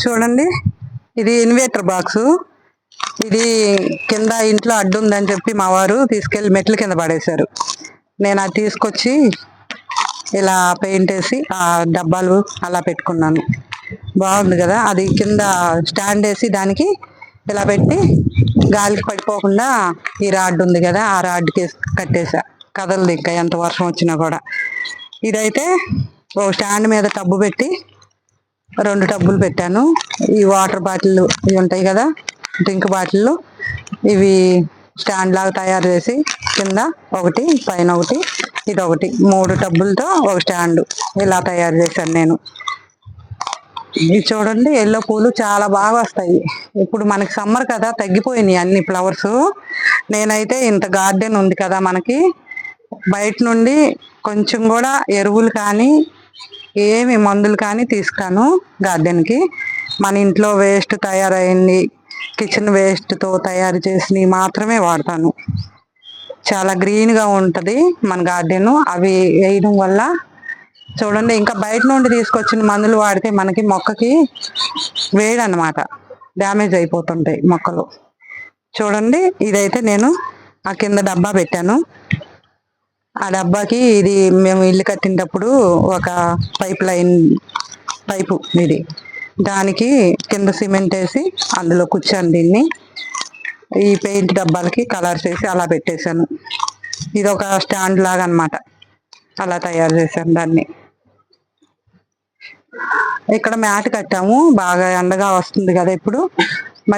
చూడండి. ఇది inverter box. ఇది కింద ఇంట్లో అడ్డు ఉందని చెప్పి మా వారు తీసుకెళ్ళి మెట్ల కింద పడేశారు. నేను అది తీసుకొచ్చి ఇలా పెయింట్ వేసి ఆ డబ్బాలు అలా పెట్టుకున్నాను. బాగుంది కదా? అది కింద స్టాండ్ వేసి దానికి ఇలా పెట్టి గాలికి పడిపోకుండా ఈ రాడ్ ఉంది కదా? ఆ రాడ్కి కట్టేసా. కదలదు ఇంకా ఎంత వర్షం వచ్చినా కూడా. ఇదైతే ఓ స్టాండ్ మీద టబ్బు పెట్టి రెండు టబ్బులు పెట్టాను. ఈ వాటర్ బాటిల్ ఇవి ఉంటాయి కదా డ్రింక్ బాటిల్ ఇవి స్టాండ్ లాగా తయారు చేసి కింద ఒకటి పైన ఒకటి ఇది ఒకటి మూడు టబ్బులతో ఒక స్టాండ్ ఇలా తయారు చేశాను నేను. ఇది చూడండి ఎల్లో పూలు చాలా బాగా వస్తాయి. ఇప్పుడు మనకి సమ్మర్ కదా తగ్గిపోయినాయి అన్ని ఫ్లవర్స్. నేనైతే ఇంత గార్డెన్ ఉంది కదా మనకి. బయట నుండి కొంచెం కూడా ఎరువులు కానీ ఏమి మందులు కానీ తీసుకురాను గార్డెన్కి. మన ఇంట్లో వేస్ట్ తయారైంది కిచెన్ వేస్ట్తో తయారు చేసినవి మాత్రమే వాడతాను. చాలా గ్రీన్గా ఉంటుంది మన గార్డెన్. అవి వేయడం వల్ల చూడండి ఇంకా బయట నుండి తీసుకొచ్చిన మందులు వాడితే మనకి మొక్కకి వేడి డ్యామేజ్ అయిపోతుంటాయి మొక్కలు. చూడండి ఇదైతే నేను ఆ కింద డబ్బా పెట్టాను. ఆ డబ్బాకి ఇది మేము ఇల్లు కట్టినప్పుడు ఒక పైప్ లైన్ పైపు ఇది. దానికి కింద సిమెంట్ వేసి అందులో కూర్చాను దీన్ని ఈ పెయింట్ డబ్బాలకి కలర్స్ వేసి అలా పెట్టేశాను. ఇది ఒక స్టాండ్ లాగా అన్నమాట అలా తయారు చేశాను దాన్ని. ఇక్కడ మ్యాట్ కట్టాము. బాగా ఎండగా వస్తుంది కదా ఇప్పుడు.